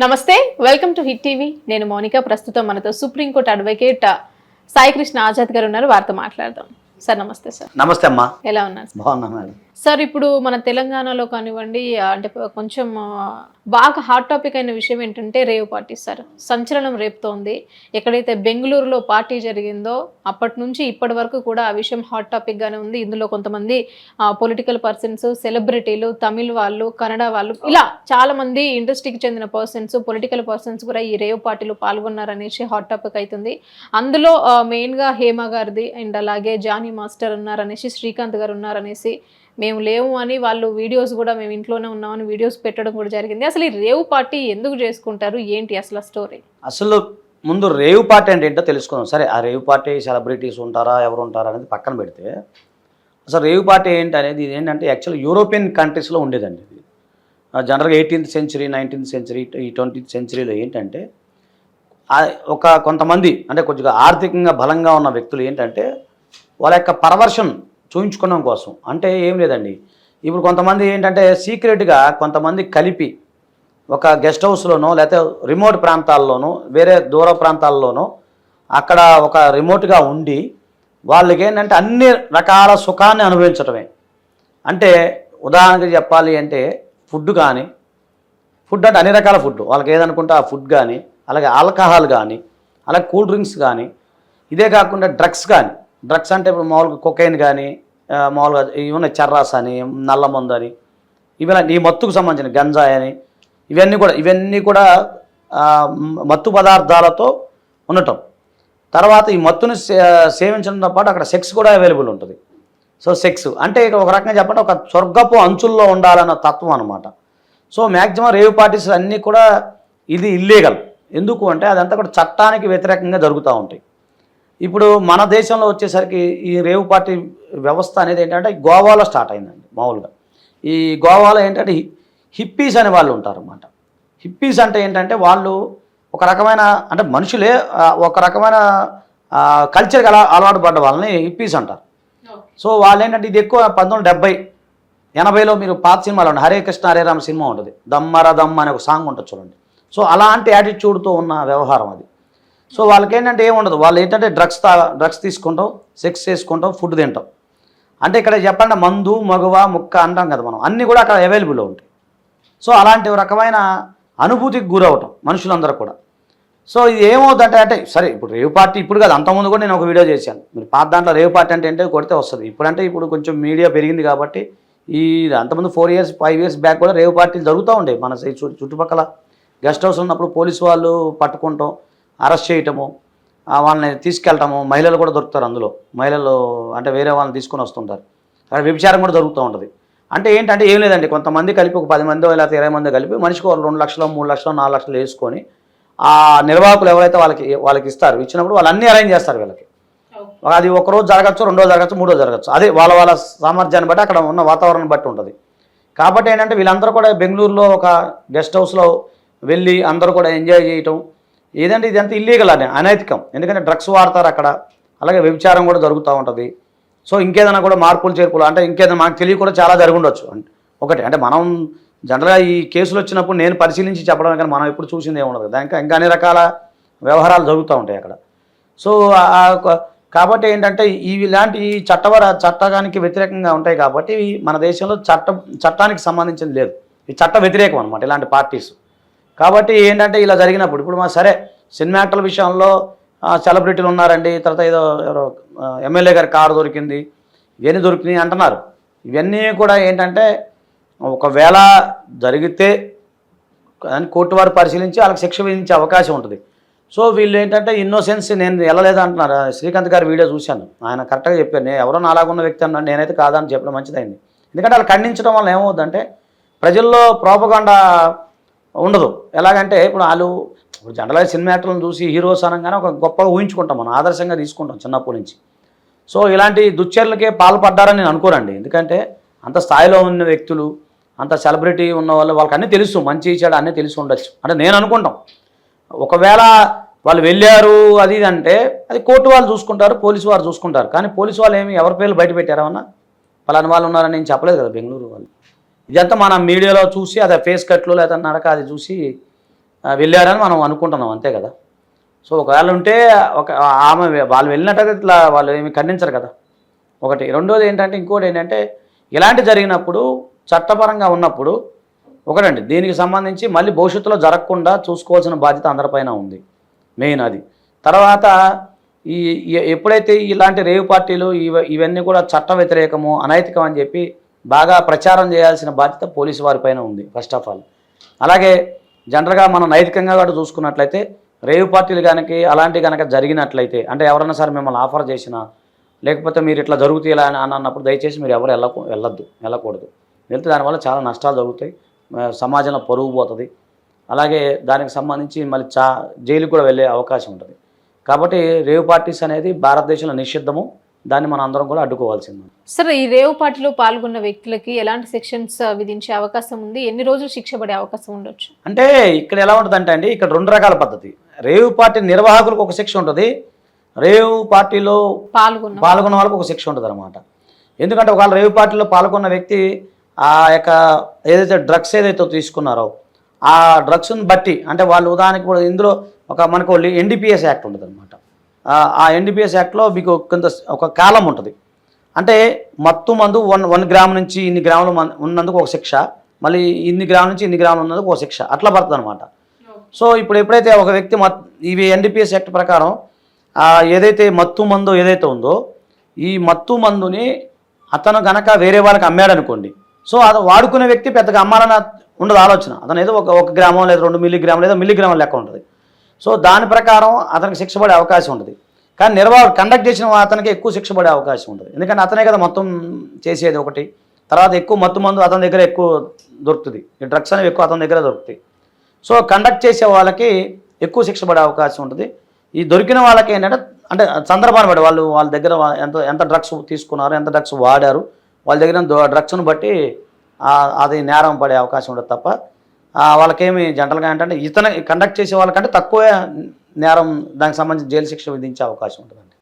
నమస్తే welcome to hit TV. నేను మౌనిక ప్రస్తుతం మనతో supreme court advocate Sai Krishna Azad garu ఉన్నారు. వారితో మాట్లాడదాం. సార్ నమస్తే సార్. నమస్తే అమ్మా. ఎలా ఉన్నారు? బాగున్నా మేడం. సార్ ఇప్పుడు మన తెలంగాణలో కానివ్వండి అంటే కొంచెం బాగా హాట్ టాపిక్ అయిన విషయం ఏంటంటే రేవ్ పార్టీ సార్. సంచలనం రేపుతోంది. ఎక్కడైతే బెంగళూరులో పార్టీ జరిగిందో అప్పటి నుంచి ఇప్పటి వరకు కూడా ఆ విషయం హాట్ టాపిక్ గానే ఉంది. ఇందులో కొంతమంది పొలిటికల్ పర్సన్స్ సెలబ్రిటీలు తమిళ్ వాళ్ళు కన్నడ వాళ్ళు ఇలా చాలా మంది ఇండస్ట్రీకి చెందిన పర్సన్స్ పొలిటికల్ పర్సన్స్ కూడా ఈ రేవ్ పార్టీలో పాల్గొన్నారనేసి హాట్ టాపిక్ అవుతుంది అందులో ఆ, మెయిన్గా హేమ గారిది అండ్ అలాగే జానీ మాస్టర్ ఉన్నారనేసి శ్రీకాంత్ గారు ఉన్నారనేసి మేము లేము అని వాళ్ళు వీడియోస్ కూడా మేము ఇంట్లోనే ఉన్నామని వీడియోస్ పెట్టడం కూడా జరిగింది. అసలు ఈ రేవ్ పార్టీ ఎందుకు చేసుకుంటారు? ఏంటి అసలు స్టోరీ అసలు ముందు రేవ్ పార్టీ అంటే ఏంటో తెలుసుకుందాం. సరే ఆ రేవ్ పార్టీ సెలబ్రిటీస్ ఉంటారా? ఎవరు ఉంటారా అనేది పక్కన పెడితే అసలు రేవ్ పార్టీ ఏంటి అనేది ఇది ఏంటంటే యాక్చువల్ యూరోపియన్ కంట్రీస్లో ఉండేదండి ఇది. జనరల్గా ఎయిటీన్త్ సెంచరీ నైన్టీన్త్ సెంచరీ ఈ ట్వంటీత్ సెంచరీలో ఏంటంటే ఒక కొంతమంది అంటే కొద్దిగా ఆర్థికంగా బలంగా ఉన్న వ్యక్తులు ఏంటంటే వాళ్ళ యొక్క పరవర్షన్ చూయించుకోవడం కోసం. అంటే ఏం లేదండి. ఇప్పుడు కొంతమంది ఏంటంటే సీక్రెట్గా కొంతమంది కలిపి ఒక గెస్ట్ హౌస్లోనో లేకపోతే రిమోట్ ప్రాంతాల్లోనో వేరే దూర ప్రాంతాల్లోనో అక్కడ ఒక రిమోట్గా ఉండి వాళ్ళకి ఏంటంటే అన్ని రకాల సుఖాన్ని అనుభవించడమే అంటే ఉదాహరణకి చెప్పాలి అంటే ఫుడ్ కానీ ఫుడ్ అంటే అన్ని రకాల ఫుడ్. వాళ్ళకి ఏదనుకుంటే ఆ ఫుడ్ కానీ అలాగే ఆల్కహాల్ కానీ అలాగే కూల్ డ్రింక్స్ కానీ ఇదే కాకుండా డ్రగ్స్ కానీ డ్రగ్స్ అంటే ఇప్పుడు మామూలుగా కొకైన్ కానీ మామూలుగా ఇవి ఉన్నాయి చర్రాస్ అని నల్ల మందు అని. ఇవన్నీ ఈ మత్తుకు సంబంధించిన గంజాయి అని. ఇవన్నీ కూడా ఇవన్నీ కూడా మత్తు పదార్థాలతో ఉండటం. తర్వాత ఈ మత్తుని సే- సేవించడంతో పాటు అక్కడ సెక్స్ కూడా అవైలబుల్ ఉంటుంది. So sex. అంటే ఇక్కడ ఒక రకంగా చెప్పంటే ఒక స్వర్గపు అంచుల్లో ఉండాలన్న తత్వం అనమాట సో మ్యాక్సిమం రేవ్ పార్టీస్ అన్నీ కూడా ఇది ఇల్లీగల్ ఎందుకు అంటే అదంతా కూడా చట్టానికి వ్యతిరేకంగా జరుగుతూ ఉంటాయి. ఇప్పుడు మన దేశంలో వచ్చేసరికి ఈ రేవ్ పార్టీ వ్యవస్థ అనేది ఏంటంటే గోవాలో స్టార్ట్ అయిందండి మామూలుగా. ఈ గోవాలో ఏంటంటే హిప్పీస్ అనే వాళ్ళు ఉంటారన్నమాట. హిప్పీస్ అంటే ఏంటంటే వాళ్ళు ఒక రకమైన అంటే మనుషులే ఒక రకమైన కల్చర్కి అలా అలవాటు పడ్డ వాళ్ళని హిప్పీస్ అంటారు. సో వాళ్ళు ఏంటంటే ఇది ఎక్కువ పంతొమ్మిది డెబ్బై ఎనభైలో మీరు పాత సినిమాలు ఉన్నాయి. హరే కృష్ణ హరే రామ సినిమా ఉంటుంది. దమ్మర దమ్ అనే ఒక సాంగ్ ఉంటుంది చూడండి. సో అలాంటి యాటిట్యూడ్తో ఉన్న వ్యవహారం అది. సో వాళ్ళకి ఏంటంటే ఏముండదు. వాళ్ళు ఏంటంటే డ్రగ్స్ తా డ్రగ్స్ తీసుకుంటాం సెక్స్ చేసుకుంటాం ఫుడ్ తింటాం. అంటే ఇక్కడ చెప్పండి మందు మగువ ముక్క అంటాం కదా మనం. అన్నీ కూడా అక్కడ అవైలబుల్లో ఉంటాయి. సో అలాంటి రకమైన అనుభూతికి గురవటం మనుషులందరూ కూడా. సో ఇది ఏమవుతుందంటే అంటే సరే ఇప్పుడు రేవ్ పార్టీ ఇప్పుడు కాదు అంతకుముందు కూడా నేను ఒక వీడియో చేశాను. మీరు పాత దాంట్లో రేవ్ పార్టీ అంటే ఏంటో కొడితే వస్తుంది. ఇప్పుడంటే ఇప్పుడు కొంచెం మీడియా పెరిగింది కాబట్టి ఈ అంతకుముందు four years five years back కూడా రేవ్ పార్టీలు జరుగుతూ ఉండేవి. మన చుట్టుపక్కల గెస్ట్ హౌస్ ఉన్నప్పుడు పోలీసు వాళ్ళు పట్టుకుంటాం. అరెస్ట్ చేయటము వాళ్ళని తీసుకెళ్ళటము మహిళలు కూడా దొరుకుతారు అందులో. మహిళలు అంటే వేరే వాళ్ళని తీసుకొని వస్తుంటారు. అక్కడ వ్యభిచారం కూడా జరుగుతూ ఉంటుంది. అంటే ఏంటంటే ఏం లేదండి కొంతమంది కలిపి ఒక పది మంది లేకపోతే ఇరవై మంది కలిపి మనిషికి ఒక రెండు లక్షలు మూడు లక్షలు నాలుగు లక్షలు వేసుకొని ఆ నిర్వాహకులు ఎవరైతే వాళ్ళకి వాళ్ళకి ఇస్తారు ఇచ్చినప్పుడు వాళ్ళు అన్నీ అరేంజ్ చేస్తారు వీళ్ళకి. అది ఒక రోజు జరగచ్చు రెండో జరగచ్చు మూడో జరగచ్చు. అదే వాళ్ళ వాళ్ళ సామర్థ్యాన్ని బట్టి అక్కడ ఉన్న వాతావరణం బట్టి ఉంటుంది. కాబట్టి ఏంటంటే వీళ్ళందరూ కూడా బెంగళూరులో ఒక గెస్ట్ హౌస్లో వెళ్ళి అందరూ కూడా ఎంజాయ్ చేయటం ఏదంటే ఇదంతా ఇల్లీగల్ అని అనైతికం. ఎందుకంటే డ్రగ్స్ వాడతారు అక్కడ. అలాగే వ్యభిచారం కూడా జరుగుతూ ఉంటుంది. సో ఇంకేదైనా కూడా మార్పులు చేర్పులు అంటే ఇంకేదైనా మాకు తెలియ కూడా చాలా జరుగుండొచ్చు ఒకటి అంటే మనం జనరల్గా ఈ కేసులు వచ్చినప్పుడు నేను పరిశీలించి చెప్పడం కానీ మనం ఎప్పుడు చూసింది ఏముండదు దానికి ఇంకా అన్ని రకాల వ్యవహారాలు జరుగుతూ ఉంటాయి అక్కడ. సో కాబట్టి ఏంటంటే ఇవి ఇలాంటి చట్టవర చట్టానికి వ్యతిరేకంగా ఉంటాయి కాబట్టి మన దేశంలో చట్ట చట్టానికి సంబంధించింది లేదు. ఈ చట్ట వ్యతిరేకం అనమాట ఇలాంటి పార్టీస్. కాబట్టి ఏంటంటే ఇలా జరిగినప్పుడు ఇప్పుడు మా సరే సినిమా యాక్టర్ల విషయంలో సెలబ్రిటీలు ఉన్నారండి తర్వాత ఏదో ఎవరో ఎమ్మెల్యే గారి కారు దొరికింది ఇవన్నీ దొరికినాయి అంటున్నారు. ఇవన్నీ కూడా ఏంటంటే ఒకవేళ జరిగితే అని కోర్టు వారు పరిశీలించి వాళ్ళకి శిక్ష విధించే అవకాశం ఉంటుంది. సో వీళ్ళు ఏంటంటే ఇన్నోసెన్స్ నేను వెళ్ళలేదు అంటున్నారు. శ్రీకాంత్ గారి వీడియో చూశాను. ఆయన కరెక్ట్గా చెప్పాను నేను ఎవరో నాలాగున్న వ్యక్తి అన్నాడు నేనైతే కాదని చెప్పడం మంచిదైంది. ఎందుకంటే వాళ్ళు ఖండించడం వల్ల ఏమవుతుందంటే ప్రజల్లో ప్రోపగాండా ఉండదు. ఎలాగంటే ఇప్పుడు వాళ్ళు ఇప్పుడు జనరల్గా సినిమా యాక్టర్లను చూసి హీరోస్ అనగానే ఒక గొప్పగా ఊహించుకుంటాం మనం ఆదర్శంగా తీసుకుంటాం చిన్నప్పటి నుంచి. సో ఇలాంటి దుశ్చర్లకే పాల్పడ్డారని నేను అనుకోనండి. ఎందుకంటే అంత స్థాయిలో ఉన్న వ్యక్తులు అంత సెలబ్రిటీ ఉన్న వాళ్ళు వాళ్ళకి అన్నీ తెలుసు మంచి చెడు అన్నీ తెలిసి ఉండొచ్చు. అంటే నేను అనుకుంటాం. ఒకవేళ వాళ్ళు వెళ్ళారు అది ఇది అంటే అది కోర్టు వాళ్ళు చూసుకుంటారు పోలీసు వారు చూసుకుంటారు. కానీ పోలీసు వాళ్ళు ఏమి ఎవరి పేర్లు బయట పెట్టారా అన్న పలాని వాళ్ళు ఉన్నారని నేను చెప్పలేదు కదా బెంగళూరు వాళ్ళు. ఇదంతా మనం మీడియాలో చూసి అదే ఫేస్ కట్లు లేదా నడక అది చూసి వెళ్ళారని మనం అనుకుంటున్నాం అంతే కదా? సో ఒకవేళ ఉంటే ఒక ఆమె వాళ్ళు వెళ్ళినట్టయితే ఇట్లా వాళ్ళు ఏమి ఖండించరు కదా? ఒకటి. రెండోది ఏంటంటే ఇంకోటి ఏంటంటే ఇలాంటి జరిగినప్పుడు చట్టపరంగా ఉన్నప్పుడు ఒకటండి దీనికి సంబంధించి మళ్ళీ భవిష్యత్తులో జరగకుండా చూసుకోవాల్సిన బాధ్యత అందరిపైన ఉంది. మెయిన్ అది. తర్వాత ఈ ఎప్పుడైతే ఇలాంటి రేవు పార్టీలు ఇవన్నీ కూడా చట్ట వ్యతిరేకము అనైతికం అని చెప్పి బాగా ప్రచారం చేయాల్సిన బాధ్యత పోలీసు వారిపైన ఉంది ఫస్ట్ ఆఫ్ ఆల్ అలాగే జనరల్గా మనం నైతికంగా కూడా చూసుకున్నట్లయితే రేవ్ పార్టీలు కనుక అలాంటి కనుక జరిగినట్లయితే అంటే ఎవరైనా సరే మిమ్మల్ని ఆఫర్ చేసినా లేకపోతే మీరు ఇట్లా జరుగుతాయి ఇలా అని అన్నప్పుడు దయచేసి మీరు ఎవరు వెళ్ళకు వెళ్ళద్దు వెళ్ళకూడదు. వెళ్తే దానివల్ల చాలా నష్టాలు జరుగుతాయి సమాజంలో పరుగు పోతుంది. అలాగే దానికి సంబంధించి మళ్ళీ చా జైలుకు కూడా వెళ్ళే అవకాశం ఉంటుంది. కాబట్టి రేవ్ పార్టీస్ అనేది భారతదేశంలో నిషిద్ధము. దాన్ని మనం అందరం కూడా అడ్డుకోవాల్సింది. సార్ ఈ రేవ్ పార్టీలో పాల్గొన్న వ్యక్తులకి ఎలాంటి సెక్షన్స్ విధించే అవకాశం ఉంది? ఎన్ని రోజులు శిక్ష పడే అవకాశం ఉండొచ్చు? అంటే ఇక్కడ ఎలా ఉంటుందంటే అండి ఇక్కడ రెండు రకాల పద్ధతి. రేవ్ పార్టీ నిర్వాహకులకు ఒక శిక్ష ఉంటుంది రేవ్ పార్టీలో పాల్గొన్న పాల్గొన్న వాళ్ళకి ఒక శిక్ష ఉంటుంది అనమాట ఎందుకంటే ఒకవేళ రేవ్ పార్టీలో పాల్గొన్న వ్యక్తి ఆ యొక్క ఏదైతే డ్రగ్స్ ఏదైతే తీసుకున్నారో ఆ డ్రగ్స్ని బట్టి అంటే వాళ్ళు ఉదాహరణకి కూడా ఇందులో ఒక మనకు ఎన్డీపీఎస్ యాక్ట్ ఉంటుంది అనమాట ఆ ఎన్డీపీఎస్ యాక్ట్లో మీకు కొంత ఒక కాలం ఉంటుంది. అంటే మత్తు మందు వన్ వన్ గ్రామ్ నుంచి ఇన్ని గ్రాములు ఉన్నందుకు ఒక శిక్ష మళ్ళీ ఇన్ని గ్రాముల నుంచి ఇన్ని గ్రాములు ఉన్నందుకు ఒక శిక్ష అట్లా పడుతుంది అనమాట సో ఇప్పుడు ఎప్పుడైతే ఒక వ్యక్తి మత్ ఇవి ఎన్డీపీఎస్ యాక్ట్ ప్రకారం ఏదైతే మత్తు మందు ఏదైతే ఉందో ఈ మత్తు మందుని అతను గనక వేరే వాళ్ళకి అమ్మాడు అనుకోండి సో అది వాడుకునే వ్యక్తి పెద్దగా అమ్మాలని ఉండదు ఆలోచన. అతను ఏదో ఒక ఒక గ్రామం లేదా రెండు మిల్లీగ్రామ్ లేదా మిల్లీగ్రామ్ లెక్క ఉంటుంది. సో దాని ప్రకారం అతనికి శిక్ష పడే అవకాశం ఉంటుంది. కానీ నిర్వాహ కండక్ట్ చేసిన అతనికి ఎక్కువ శిక్ష పడే అవకాశం ఉంటుంది. ఎందుకంటే అతనే కదా మొత్తం చేసేది ఒకటి. తర్వాత ఎక్కువ మత్తు మందు అతని దగ్గర ఎక్కువ దొరుకుతుంది. ఈ డ్రగ్స్ అనేవి ఎక్కువ అతని దగ్గర దొరుకుతాయి. సో కండక్ట్ చేసే వాళ్ళకి ఎక్కువ శిక్ష పడే అవకాశం ఉంటుంది. ఈ దొరికిన వాళ్ళకి ఏంటంటే అంటే సందర్భాన్ని బట్టి వాళ్ళు వాళ్ళ దగ్గర ఎంత ఎంత డ్రగ్స్ తీసుకున్నారు ఎంత డ్రగ్స్ వాడారు వాళ్ళ దగ్గర డ్రగ్స్ను బట్టి అది నేరం పడే అవకాశం ఉంటుంది తప్ప వాళ్ళకేమి జనరల్గా ఏంటంటే ఇతను కండక్ట్ చేసే వాళ్ళకంటే తక్కువే నేరం దానికి సంబంధించి జైలు శిక్ష విధించే అవకాశం ఉంటుందండి.